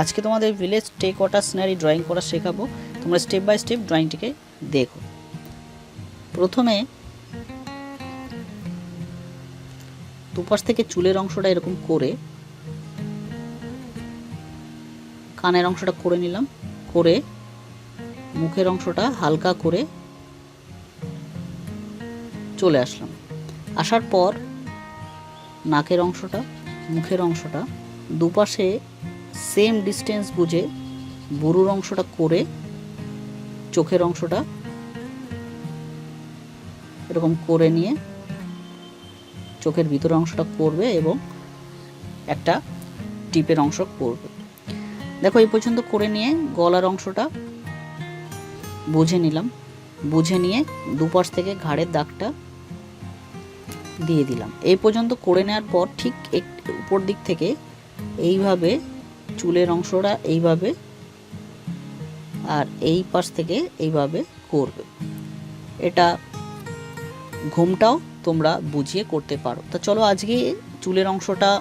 আজকে তোমাদের village tech water scenery drawing করা শেখাবো। তোমরা স্টেপ বাই স্টেপ ড্রয়িংটিকে দেখো। প্রথমে দুপাশ থেকে চুলের অংশটা এরকম করে, কানের অংশটা করে নিলাম, করে মুখের অংশটা হালকা করে চলে আসলাম। আসার পর নাকের অংশটা, মুখের অংশটা দুপাশে সেম ডিস্টেন্স বুঝে বুড়োর অংশটা করে চোখের অংশটা এরকম করে নিয়ে চোখের ভিতরের অংশটা করবে এবং একটা টিপের অংশ করবে। দেখো, এই পর্যন্ত করে নিয়ে গলার অংশটা বুঝে নিলাম। বুঝে নিয়ে দুপাশ থেকে ঘাড়ের দাগটা দিয়ে দিলাম। এই পর্যন্ত করে নেওয়ার পর ঠিক উপর দিক থেকে এইভাবে চুলের অংশটা এইভাবে আর এই পাশ থেকে এইভাবে করবে। এটা ঘুমটাও তোমরা বুঝিয়ে করতে পারো। তা চলো আজকে চুলের অংশটা,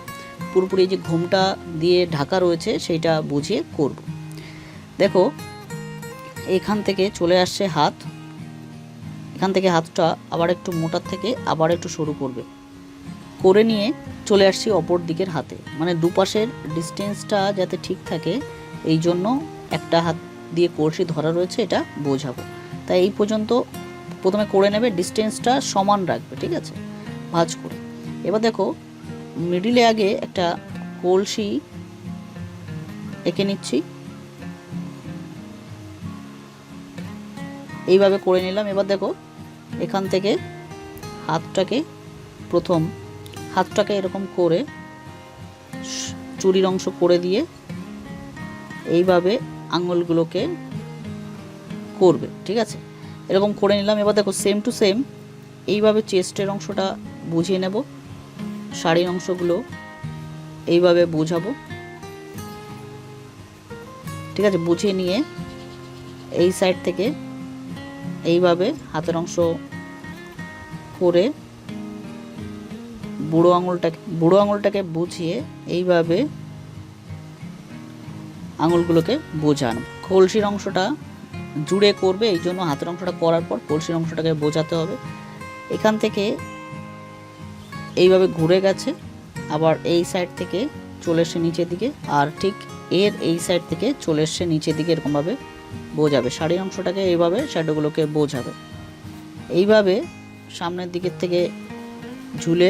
পুরোপুরি যে ঘুমটা দিয়ে ঢাকা রয়েছে সেইটা বুঝিয়ে করব। দেখো, এখান থেকে চলে আসছে হাত। এখান থেকে হাতটা আবার একটু মোটার থেকে আবার একটু সরু করবে। করে নিয়ে চলে আসছি অপর দিকের হাতে। মানে দুপাশের ডিস্টেন্সটা যাতে ঠিক থাকে, এই জন্য একটা হাত দিয়ে কলসি ধরা রয়েছে, এটা বোঝাবো। তাই এই পর্যন্ত প্রথমে করে নেবে ডিস্টেন্সটা সমান রাখবে, ঠিক আছে? ভাঁজ করে। এবার দেখো মিডিলে আগে একটা কলসি এঁকে নিচ্ছি। এইভাবে করে নিলাম। এবার দেখো, এখান থেকে হাতটাকে প্রথম হাতটাকে এরকম করে চুরির অংশ করে দিয়ে এইভাবে আঙুলগুলোকে করবে, ঠিক আছে? এরকম করে নিলাম। এবার দেখো সেম টু সেম এইভাবে চেস্টের অংশটা বুঝিয়ে নেব, শাড়ির অংশগুলো এইভাবে বোঝাবো। ঠিক আছে? বুঝিয়ে নিয়ে এই সাইড থেকে এইভাবে হাতের অংশ করে বুড়ো আঙুলটাকে বুড়ো আঙুলটাকে বুঝিয়ে এইভাবে আঙুলগুলোকে বোঝানো। কলসির অংশটা জুড়ে করবে, এই জন্য হাতের অংশটা করার পর কলসির অংশটাকে বোঝাতে হবে। এখান থেকে এইভাবে ঘুরে গেছে, আবার এই সাইড থেকে চলে এসে নিচের দিকে, আর ঠিক এর এই সাইড থেকে চলে এসে নিচের দিকে এরকমভাবে বোঝাবে। শাড়ির অংশটাকে এইভাবে শ্যাডোগুলোকে বোঝাবে। এইভাবে সামনের দিকের থেকে ঝুলে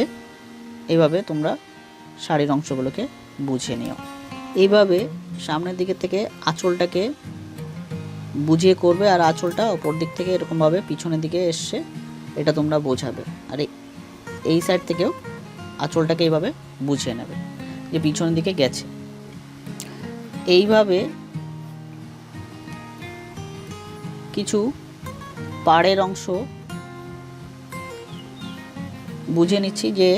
এইভাবে তোমরা শাড়ির অংশগুলোকে বুঝিয়ে নিও। এইভাবে সামনের দিকের থেকে আঁচলটাকে বুঝিয়ে করবে আর আঁচলটা ওপর দিক থেকে এরকমভাবে পিছনের দিকে এসছে এটা তোমরা বোঝাবে। আর এই সাইড থেকেও আঁচলটাকে এইভাবে বুঝিয়ে নেবে যে পিছনের দিকে গেছে। এইভাবে কিছু পাড়ের অংশ বুঝে নিচ্ছি যে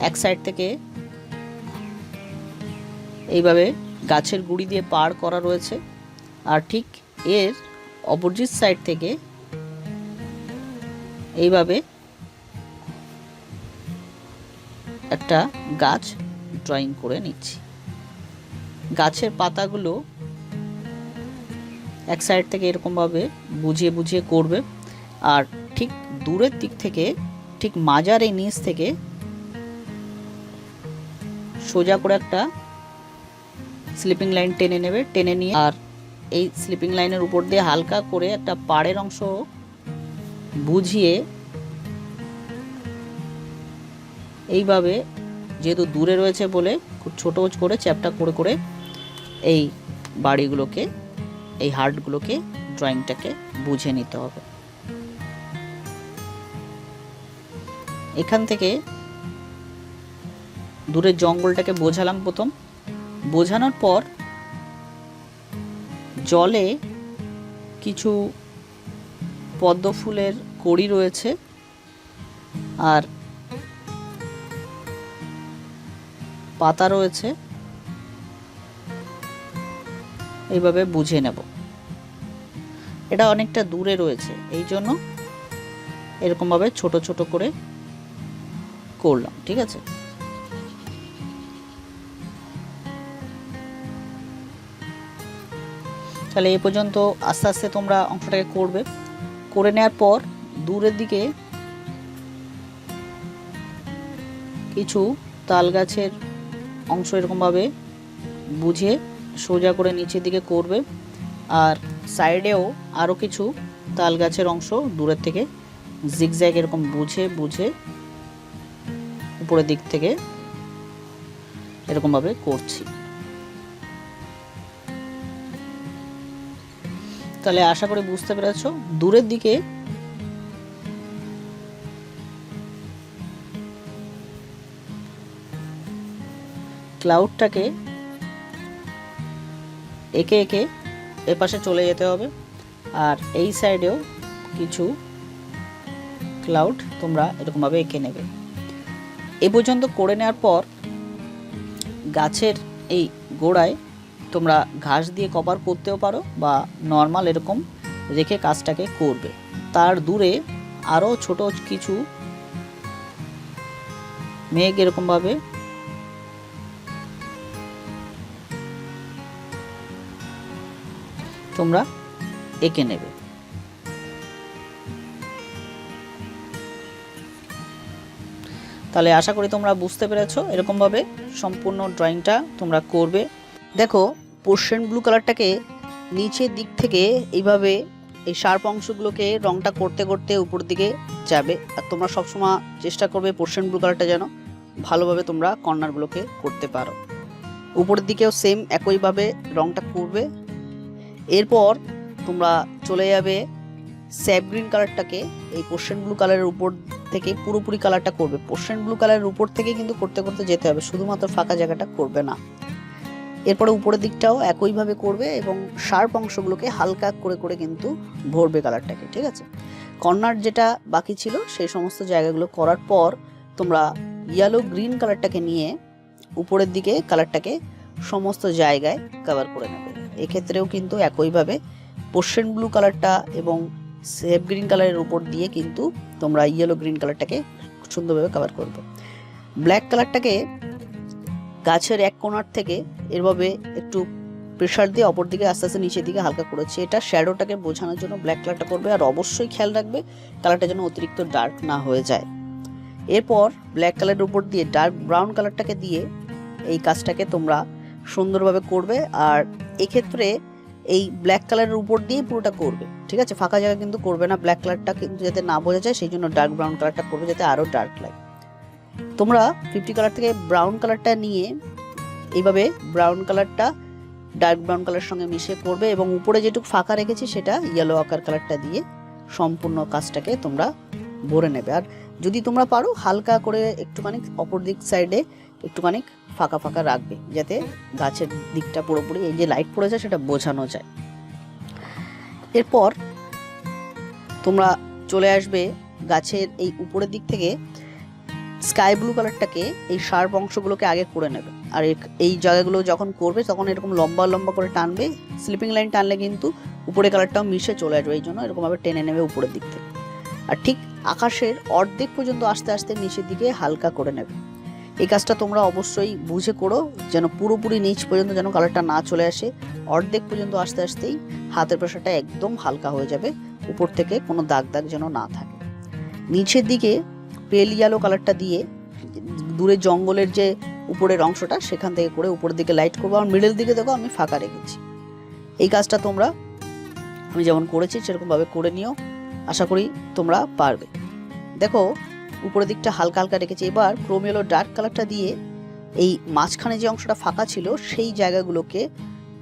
এক সাইড থেকে এইভাবে গাছের গুড়ি দিয়ে পার করা রয়েছে। আর ঠিক এর অপোজিট সাইড থেকে এইভাবে একটা গাছ ড্রয়িং করে নিচ্ছি। গাছের পাতাগুলো এক সাইড থেকে এরকমভাবে বুঝিয়ে বুঝিয়ে করবে। আর ঠিক দূরের দিক থেকে, ঠিক মাজার এই নিচ থেকে সোজা করে একটা স্লিপিং লাইন টেনে নেবে, টেনে নিয়ে আর এই স্লিপিং লাইনের উপর দিয়ে হালকা করে একটা পাড়ের অংশ বুঝিয়ে এইভাবে যেহেতু দূরে রয়েছে বলে খুব ছোটো করে চ্যাপটা করে করে এই বাড়িগুলোকে, এই হার্টগুলোকে, ড্রয়িংটাকে বুঝে নিতে হবে। এখান থেকে দূরের জঙ্গলটাকে বোঝালাম প্রথম। বোঝানোর পর জলে কিছু পদ্ম ফুলের কড়ি রয়েছে আর পাতা রয়েছে। এইভাবে বুঝে নেব। এটা অনেকটা দূরে রয়েছে, এই জন্য এরকমভাবে ছোট ছোট করে করলাম, ঠিক আছে? তাহলে এ পর্যন্ত আস্তে আস্তে তোমরা অংশটাকে করবে। করে নেওয়ার পর দূরের দিকে কিছু তাল গাছের অংশ এরকমভাবে বুঝে সোজা করে নিচের দিকে করবে আর সাইডেও আরও কিছু তাল গাছের অংশ দূরের থেকে জিগজ্যাগ এরকম বুঝে বুঝে উপরের দিক থেকে এরকমভাবে করছি। তাহলে আশা করি বুঝতে পেরেছ। দূরের দিকে ক্লাউডটাকে একে একে এপাশে চলে যেতে হবে। আর এই সাইডেও কিছু ক্লাউড তোমরা এরকমভাবে এঁকে নেবে। এ পর্যন্ত করে নেওয়ার পর গাছের এই গোড়ায় তোমরা ঘাস দিয়ে কভার করতেও পারো বা নর্মাল এরকম রেখে কাজটাকে করবে। তার দূরে আরও ছোট কিছু মেঘ এরকমভাবে তোমরা এঁকে নেবে। তাহলে আশা করি তোমরা বুঝতে পেরেছ এরকমভাবে সম্পূর্ণ ড্রয়িংটা তোমরা করবে। দেখো পোর্শন ব্লু কালারটাকে নিচের দিক থেকে এইভাবে এই শার্প অংশগুলোকে রংটা করতে করতে উপর দিকে যাবে। আর তোমরা সবসময় চেষ্টা করবে পোর্শন ব্লু কালারটা যেন ভালোভাবে তোমরা কর্নারগুলোকে করতে পারো। উপরের দিকেও সেম একইভাবে রংটা করবে। এরপর তোমরা চলে যাবে স্যাপ গ্রিন কালারটাকে এই পোর্শন ব্লু কালারের উপর থেকে পুরোপুরি কালারটা করবে। পোর্শন ব্লু কালারের উপর থেকে কিন্তু করতে করতে যেতে হবে, শুধুমাত্র ফাঁকা জায়গাটা করবে না। এরপরে উপরের দিকটাও একইভাবে করবে এবং শার্প অংশগুলোকে হালকা করে করে কিন্তু ভরবে কালারটাকে, ঠিক আছে? কর্নার যেটা বাকি ছিল সেই সমস্ত জায়গাগুলো করার পর তোমরা ইয়েলো গ্রিন কালারটাকে নিয়ে উপরের দিকে কালারটাকে সমস্ত জায়গায় কভার করে নেবে। এক্ষেত্রেও কিন্তু একইভাবে পোর্শন ব্লু কালারটা এবং সেভ গ্রিন কালারের উপর দিয়ে কিন্তু তোমরা ইয়েলো গ্রিন কালারটাকে সুন্দরভাবে কভার করবে। ব্ল্যাক কালারটাকে গাছের এক কোণার থেকে এভাবে একটু প্রেশার দিয়ে অপর দিকে আস্তে আস্তে নিচের দিকে হালকা করেছে। এটা শ্যাডোটাকে বোঝানোর জন্য ব্ল্যাক কালারটা করবে আর অবশ্যই খেয়াল রাখবে কালারটা যেন অতিরিক্ত ডার্ক না হয়ে যায়। এরপর ব্ল্যাক কালারের উপর দিয়ে ডার্ক ব্রাউন কালারটাকে দিয়ে এই কাজটাকে তোমরা সুন্দরভাবে করবে আর এক্ষেত্রে এই ব্ল্যাক কালারের উপর দিয়ে পুরোটা করবে। ঠিক আছে? ফাঁকা জায়গা কিন্তু করবে না। ব্ল্যাক কালারটা কিন্তু যাতে না বোঝা যায়, সেই জন্য ডার্ক ব্রাউন কালারটা করবে যাতে আরও ডার্ক লাগে। তোমরা ফিফটি কালার থেকে ব্রাউন কালারটা নিয়ে এইভাবে ব্রাউন কালারটা ডার্ক ব্রাউন কালারের সঙ্গে মিশিয়ে করবে এবং উপরে যেটুকু ফাঁকা রেখেছি সেটা ইয়েলো আকার কালারটা দিয়ে সম্পূর্ণ কাজটাকে তোমরা ভরে নেবে। আর যদি তোমরা পারো, হালকা করে একটুখানি অপর দিক সাইডে একটুখানি ফাঁকা ফাঁকা রাখবে, যাতে গাছের দিকটা পুরোপুরি এই যে লাইট পড়েছে সেটা বোঝানো যায়। এরপর তোমরা চলে আসবে গাছের এই উপরের দিক থেকে স্কাই ব্লু কালারটাকে এই শার্প অংশগুলোকে আগে করে নেবে। আর এই জায়গাগুলো যখন করবে, তখন এরকম লম্বা লম্বা করে টানবে। স্লিপিং লাইন টানলে কিন্তু উপরে কালারটাও মিশে চলে আসবে, এই জন্য এরকমভাবে টেনে নেবে উপরের দিক থেকে। আর ঠিক আকাশের অর্ধেক পর্যন্ত আস্তে আস্তে নিচের দিকে হালকা করে নেবে। এই কাজটা তোমরা অবশ্যই বুঝে করো, যেন পুরোপুরি নিচ পর্যন্ত যেন কালারটা না চলে আসে। অর্ধেক পর্যন্ত আস্তে আস্তেই হাতের প্রেশারটা একদম হালকা হয়ে যাবে। উপর থেকে কোনো দাগ দাগ যেন না থাকে। নিচের দিকে পেল ইয়েলো কালারটা দিয়ে দূরে জঙ্গলের যে উপরের অংশটা, সেখান থেকে করে উপরের দিকে লাইট করব। আর মিডল দিকে দেখো আমি ফাঁকা রেখেছি। এই কাজটা তোমরা, আমি যেমন করেছি, সেরকমভাবে করে নিও। আশা করি তোমরা পারবে। দেখো, উপরের দিকটা হালকা হালকা রেখেছি। এবার ক্রোমিয়েলো ডার্ক কালারটা দিয়ে এই মাঝখানে যে অংশটা ফাঁকা ছিল, সেই জায়গাগুলোকে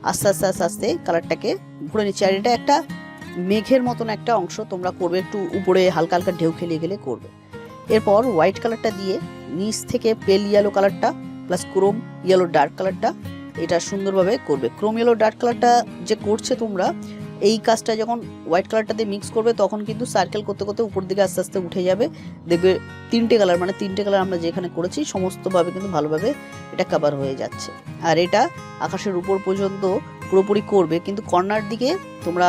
আস্তে আস্তে আস্তে আস্তে কালারটাকে ভরে নিচ্ছি। আর এটা একটা মেঘের মতন একটা অংশ তোমরা করবে, একটু উপরে হালকা হালকা ঢেউ খেলিয়ে গেলে করবে। এরপর হোয়াইট কালারটা দিয়ে নিচ থেকে পেল ইয়েলো কালারটা প্লাস ক্রোম ইয়েলো ডার্ক কালারটা এটা সুন্দরভাবে করবে। ক্রোম ইয়েলো ডার্ক কালারটা যে করছে তোমরা, এই কাজটা যখন হোয়াইট কালারটা দিয়ে মিক্স করবে তখন কিন্তু সার্কেল করতে করতে উপর দিকে আস্তে আস্তে উঠে যাবে। দেখবে তিনটে কালার মানে তিনটে কালার আমরা যেখানে করেছি সমস্তভাবে কিন্তু ভালোভাবে এটা কভার হয়ে যাচ্ছে। আর এটা আকাশের উপর পর্যন্ত পুরোপুরি করবে, কিন্তু কর্নার দিকে তোমরা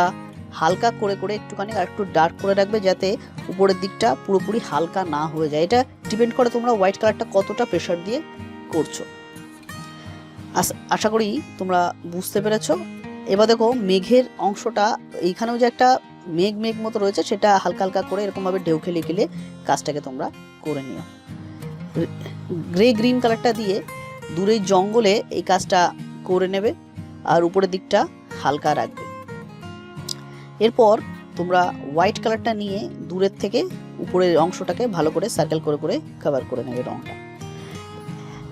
হালকা করে করে একটুখানি আর একটু ডার্ক করে রাখবে যাতে উপরের দিকটা পুরোপুরি হালকা না হয়ে যায়। এটা ডিপেন্ড করে তোমরা হোয়াইট কালারটা কতটা প্রেশার দিয়ে করছ। আশা করি তোমরা বুঝতে পেরেছ। এবার দেখো মেঘের অংশটা, এইখানেও যে একটা মেঘ মেঘ মতো রয়েছে, সেটা হালকা হালকা করে এরকমভাবে ঢেউ খেলে খেলে কাজটাকে তোমরা করে নিও। গ্রে গ্রিন কালারটা দিয়ে দূরের জঙ্গলে এই কাজটা করে নেবে আর উপরের দিকটা হালকা রাখবে। এরপর তোমরা হোয়াইট কালারটা নিয়ে দূরের থেকে উপরের অংশটাকে ভালো করে সার্কেল করে করে কভার করে নেবে রঙটা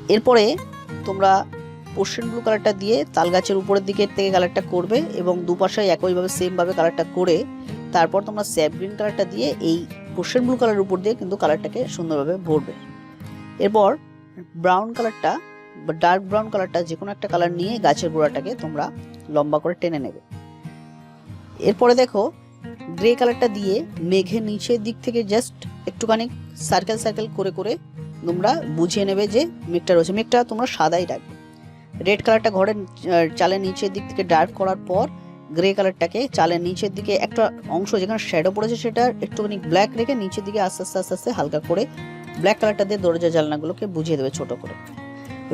এরপরে তোমরা পোর্শন ব্লু কালারটা দিয়ে তাল গাছের উপরের দিকের থেকে কালারটা করবে এবং দুপাশে একইভাবে সেমভাবে কালারটা করে তারপর তোমরা স্যাপ গ্রিন কালারটা দিয়ে এই পোর্শন ব্লু কালারের উপর দিয়ে কিন্তু কালারটাকে সুন্দরভাবে ভরবে। এরপর ব্রাউন কালারটা বা ডার্ক ব্রাউন কালারটা যে কোনো একটা কালার নিয়ে গাছের গোড়াটাকে তোমরা লম্বা করে টেনে নেবে। এরপরে দেখো গ্রে কালারটা দিয়ে মেঘের নিচের দিক থেকে জাস্ট একটুখানি সার্কেল সার্কেল করে করে তোমরা বুঝিয়ে নেবে যে মেঘটা রয়েছে। মেঘটা তোমরা সাদাই রাখবে। রেড কালারটা ঘরের চালের নিচের দিক থেকে ডার্ক করার পর গ্রে কালারটাকে চালের নিচের দিকে একটা অংশ যেখানে শ্যাডো পড়েছে সেটা একটুখানি ব্ল্যাক রেখে নিচের দিকে আস্তে আস্তে আস্তে আস্তে হালকা করে ব্ল্যাক কালারটা দিয়ে দরজা জানলাগুলোকে বুঝিয়ে দেবে ছোট করে।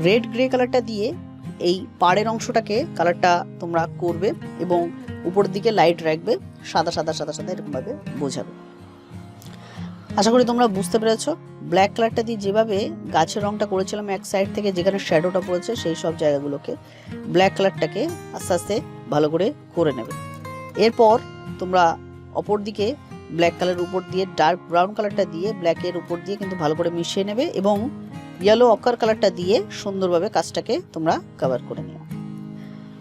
রেড গ্রে কালারটা দিয়ে এই পাড়ের অংশটাকে কালারটা তোমরা করবে এবং উপরের দিকে লাইট রাখবে, সাদা সাদা সাদা সাদা এরকমভাবে বোঝাবে। আশা করি তোমরা বুঝতে পেরেছ ব্ল্যাক কালারটা দিয়ে যেভাবে গাছের রংটা করেছিলাম এক সাইড থেকে যেখানে শ্যাডোটা পড়েছে, সেই সব জায়গাগুলোকে ব্ল্যাক কালারটাকে আস্তে আস্তে ভালো করে করে নেবে। এরপর তোমরা অপর দিকে ব্ল্যাক কালারের উপর দিয়ে ডার্ক ব্রাউন কালারটা দিয়ে ব্ল্যাকের উপর দিয়ে কিন্তু ভালো করে মিশিয়ে নেবে এবং ইয়েলো অকার কালারটা দিয়ে সুন্দরভাবে কাজটাকে তোমরা কভার করে নিও।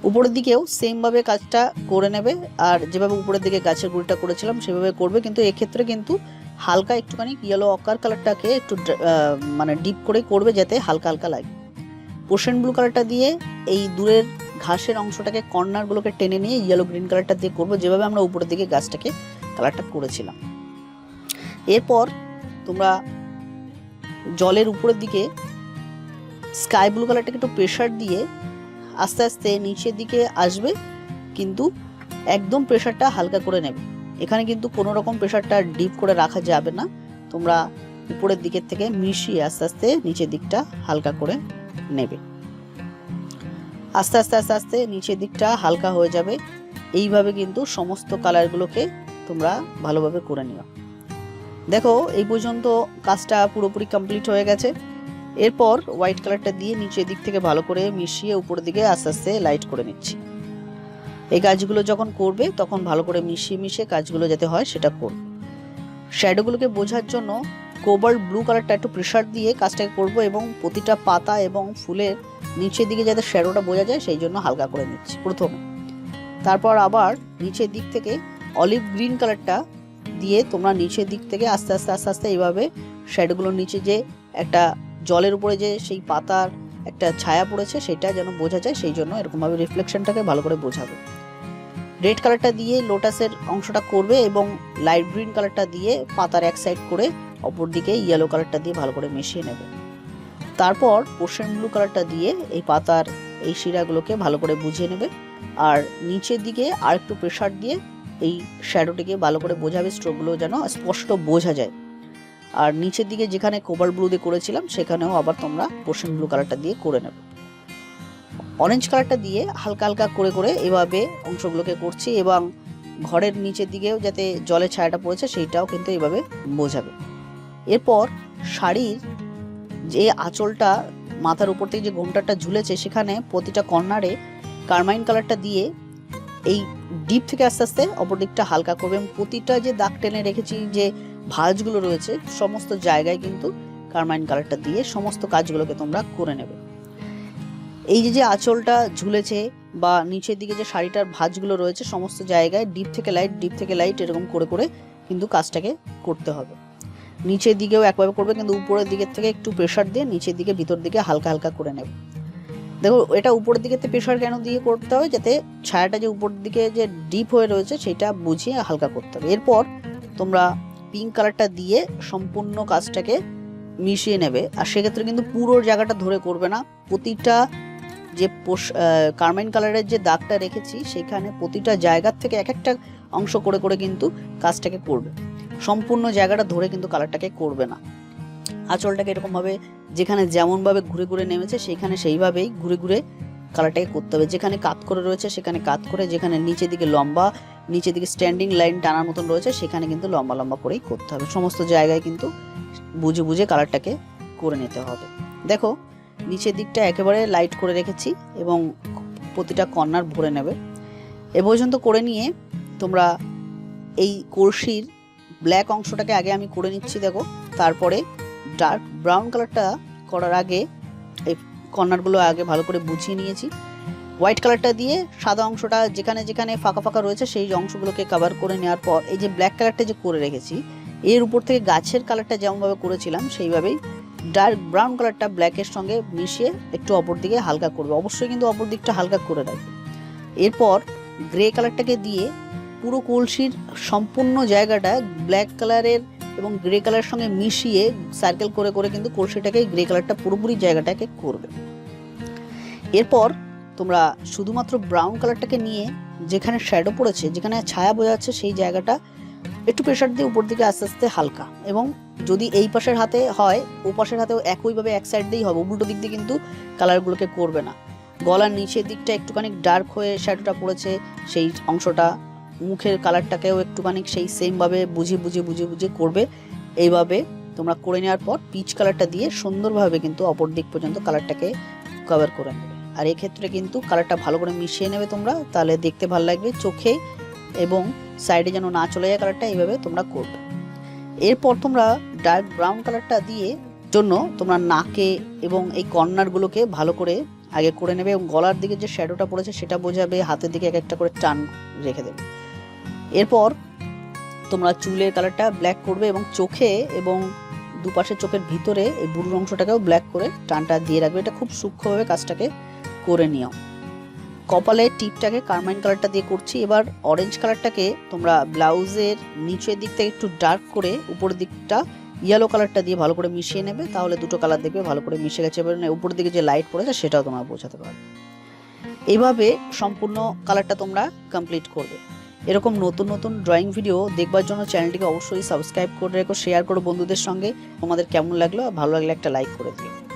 উপরের দিকেও সেমভাবে কাজটা করে নেবে। আর যেভাবে উপরের দিকে গাছের গুঁড়িটা করেছিলাম, সেভাবে করবে। কিন্তু এক্ষেত্রে কিন্তু হালকা একটুখানি ইয়েলো অকার কালারটাকে একটু মানে ডিপ করে করবে যাতে হালকা হালকা লাগে। পোষণ ব্লু কালারটা দিয়ে এই দূরের ঘাসের অংশটাকে কর্নারগুলোকে টেনে নিয়ে ইয়েলো গ্রিন কালারটা দিয়ে করব। যেভাবে আমরা উপরের দিকে গাছটাকে কালারটা করেছিলাম। এরপর তোমরা জলের উপরের দিকে স্কাই ব্লু কালারটাকে একটু প্রেশার দিয়ে আস্তে আস্তে নিচের দিকে আসবে, কিন্তু একদম প্রেশারটা হালকা করে নেবে। এখানে কিন্তু কোনো রকম প্রেশারটা ডিপ করে রাখা যাবে না। তোমরা উপরের দিকের থেকে মিশিয়ে আস্তে আস্তে নিচের দিকটা হালকা করে নেবে। আস্তে আস্তে আস্তে আস্তে নিচের দিকটা হালকা হয়ে যাবে। এইভাবে কিন্তু সমস্ত কালারগুলোকে তোমরা ভালোভাবে করে নিও। দেখো, এই পর্যন্ত কাজটা পুরোপুরি কমপ্লিট হয়ে গেছে। এরপর হোয়াইট কালারটা দিয়ে নিচের দিক থেকে ভালো করে মিশিয়ে উপরের দিকে আস্তে আস্তে লাইট করে নিচ্ছি। এই কাজগুলো যখন করবে, তখন ভালো করে মিশিয়ে মিশিয়ে কাজগুলো যাতে হয় সেটা করবে। শ্যাডোগুলোকে বোঝার জন্য কোবাল্ট ব্লু কালারটা একটু প্রেশার দিয়ে কাজটাকে করব এবং প্রতিটা পাতা এবং ফুলের নিচের দিকে যাতে শ্যাডোটা বোঝা যায়, সেই জন্য হালকা করে নিচ্ছি প্রথম। তারপর আবার নিচের দিক থেকে অলিভ গ্রিন কালারটা দিয়ে তোমরা নিচের দিক থেকে আস্তে আস্তে আস্তে আস্তে এইভাবে শ্যাডোগুলোর নিচে যে একটা জলের উপরে যে সেই পাতার একটা ছায়া পড়েছে, সেটা যেন বোঝা যায়, সেই জন্য এরকমভাবে রিফ্লেকশনটাকে ভালো করে বোঝাবে। রেড কালারটা দিয়ে লোটাসের অংশটা করবে এবং লাইট গ্রিন কালারটা দিয়ে পাতার এক সাইড করে অপর দিকে ইয়েলো কালারটা দিয়ে ভালো করে মিশিয়ে নেবে। তারপর পোর্শন ব্লু কালারটা দিয়ে এই পাতার এই শিরাগুলোকে ভালো করে বুঝিয়ে নেবে আর নিচের দিকে আর একটু প্রেশার দিয়ে এই শ্যাডোটিকে ভালো করে বোঝাবে স্ট্রোকগুলো যেন স্পষ্ট বোঝা যায়। আর নিচের দিকে যেখানে কোবাল ব্লু দিয়ে করেছিলাম, সেখানেও আবার তোমরা পোর্শন ব্লু কালারটা দিয়ে করে নেবে। অরেঞ্জ কালারটা দিয়ে হালকা হালকা করে করে এভাবে অংশগুলোকে করছি এবং ঘরের নিচের দিকেও যাতে জলের ছায়াটা পড়েছে, সেইটাও কিন্তু এভাবে বোঝাবে। এরপর শাড়ির যে আঁচলটা মাথার উপর থেকে যে ঘোমটাটা ঝুলেছে, সেখানে প্রতিটা কর্নারে কারমাইন কালারটা দিয়ে এই ডিপ থেকে আস্তে আস্তে অপর দিকটা হালকা করবে এবং প্রতিটা যে দাগ টেনে রেখেছি যে ভাঁজগুলো রয়েছে, সমস্ত জায়গায় কিন্তু কারমাইন কালারটা দিয়ে সমস্ত কাজগুলোকে তোমরা করে নেবে। এই যে যে আঁচলটা ঝুলেছে বা নিচের দিকে যে শাড়িটার ভাঁজগুলো রয়েছে, সমস্ত জায়গায় ডিপ থেকে লাইট ডিপ থেকে লাইট এরকম করে করে কিন্তু কাজটাকে করতে হবে। নিচের দিকেও একভাবে করবে, কিন্তু উপরের দিকের থেকে একটু প্রেশার দিয়ে নিচের দিকে, ভিতর দিকে হালকা হালকা করে নেবে। দেখো, এটা উপরের দিকে প্রেশার কেন দিয়ে করতে হবে যাতে ছায়াটা যে উপর দিকে যে ডিপ হয়ে রয়েছে, সেটা বুঝিয়ে হালকা করতে হবে। এরপর তোমরা পিঙ্ক কালারটা দিয়ে সম্পূর্ণ কাজটাকে মিশিয়ে নেবে। আর সেক্ষেত্রে কিন্তু পুরো জায়গাটা ধরে করবে না। প্রতিটা যে কার্মাইন কালারের যে দাগটা রেখেছি, সেখানে প্রতিটা জায়গার থেকে এক একটা অংশ করে করে কিন্তু কাজটাকে করবে। সম্পূর্ণ জায়গাটা ধরে কিন্তু কালারটাকে করবে না। আঁচলটাকে এরকমভাবে যেখানে যেমনভাবে ঘুরে ঘুরে নেমেছে, সেখানে সেইভাবেই ঘুরে ঘুরে কালারটাকে করতে হবে। যেখানে কাত করে রয়েছে, সেখানে কাত করে, যেখানে নিচের দিকে লম্বা নিচের দিকে স্ট্যান্ডিং লাইন টানার মতন রয়েছে, সেখানে কিন্তু লম্বা লম্বা করেই করতে হবে। সমস্ত জায়গায় কিন্তু বুঝে বুঝে কালারটাকে করে নিতে হবে। দেখো, নিচের দিকটা একেবারে লাইট করে রেখেছি এবং প্রতিটা কর্নার ভরে নেবে। এ পর্যন্ত করে নিয়ে তোমরা এই কলসির ব্ল্যাক অংশটাকে আগে আমি করে নিচ্ছি, দেখো। তারপরে ডার্ক ব্রাউন কালারটা করার আগে এই কর্নারগুলো আগে ভালো করে বুঝিয়ে নিয়েছি। হোয়াইট কালারটা দিয়ে সাদা অংশটা যেখানে যেখানে ফাঁকা ফাঁকা রয়েছে সেই অংশগুলোকে কভার করে নেওয়ার পর, এই যে ব্ল্যাক কালারটা যে করে রেখেছি, এর উপর থেকে গাছের কালারটা যেমনভাবে করেছিলাম, সেইভাবেই ডার্ক ব্রাউন কালারটা ব্ল্যাকের সঙ্গে মিশিয়ে একটু অপর দিকে হালকা করবে। অবশ্যই কিন্তু অপর দিকটা হালকা করে রাখবে। এরপর গ্রে কালারটাকে দিয়ে পুরো কলসির সম্পূর্ণ জায়গাটা ব্ল্যাক কালারের এবং গ্রে কালারের সঙ্গে মিশিয়ে সার্কেল করে করে কিন্তু কলসিটাকে গ্রে কালারটা পুরোপুরি জায়গাটাকে করবে। এরপর তোমরা শুধুমাত্র ব্রাউন কালারটাকে নিয়ে যেখানে শ্যাডো পড়েছে, যেখানে ছায়া বোঝা যাচ্ছে, সেই জায়গাটা একটু প্রেশার দিয়ে উপর দিকে আস্তে আস্তে হালকা। এবং যদি এই পাশের হাতে হয়, ও পাশের হাতেও একইভাবে এক সাইড দিয়েই হবে, উল্টো দিক দিয়ে কিন্তু কালারগুলোকে করবে না। গলার নিচের দিকটা একটুখানি ডার্ক হয়ে শ্যাডোটা পড়েছে, সেই অংশটা মুখের কালারটাকেও একটুখানি সেই সেমভাবে বুঝে বুঝে বুঝে বুঝে করবে। এইভাবে তোমরা করে নেওয়ার পর পিচ কালারটা দিয়ে সুন্দরভাবে কিন্তু অপর দিক পর্যন্ত কালারটাকে কভার করে নেবে। আর এক্ষেত্রে কিন্তু কালারটা ভালো করে মিশিয়ে নেবে তোমরা, তাহলে দেখতে ভালো লাগবে চোখে এবং সাইডে যেন না চলে যায় কালারটা এইভাবে তোমরা করবে। এরপর তোমরা ডার্ক ব্রাউন কালারটা দিয়ে জন্য তোমরা নাকে এবং এই কর্নারগুলোকে ভালো করে আগে করে নেবে এবং গলার দিকে যে শ্যাডোটা পড়েছে সেটা বোঝাবে, হাতের দিকে এক একটা করে টান রেখে দেবে। এরপর তোমরা চুলের কালারটা ব্ল্যাক করবে এবং চোখে এবং দুপাশের চোখের ভিতরে এই বুড়োর অংশটাকেও ব্ল্যাক করে টানটা দিয়ে রাখবে। এটা খুব সূক্ষ্মভাবে কাজটাকে করে নিও। কপালে টিপটাকে কারমাইন কালারটা দিয়ে করছি। এবার অরেঞ্জ কালারটাকে তোমরা ব্লাউজের নিচের দিক থেকে একটু ডার্ক করে উপরের দিকটা ইয়েলো কালারটা দিয়ে ভালো করে মিশিয়ে নেবে, তাহলে দুটো কালার দেখবে ভালো করে মিশে গেছে। এবার উপর দিকে যে লাইট পড়েছে, সেটাও তোমরা বোঝাতে পারবে। এইভাবে সম্পূর্ণ কালারটা তোমরা কমপ্লিট করবে। এরকম নতুন নতুন ড্রয়িং ভিডিও দেখবার জন্য চ্যানেলটিকে অবশ্যই সাবস্ক্রাইব করে রেখো শেয়ার করো বন্ধুদের সঙ্গে। তোমাদের কেমন লাগল? ভালো লাগলে একটা লাইক করে দিও।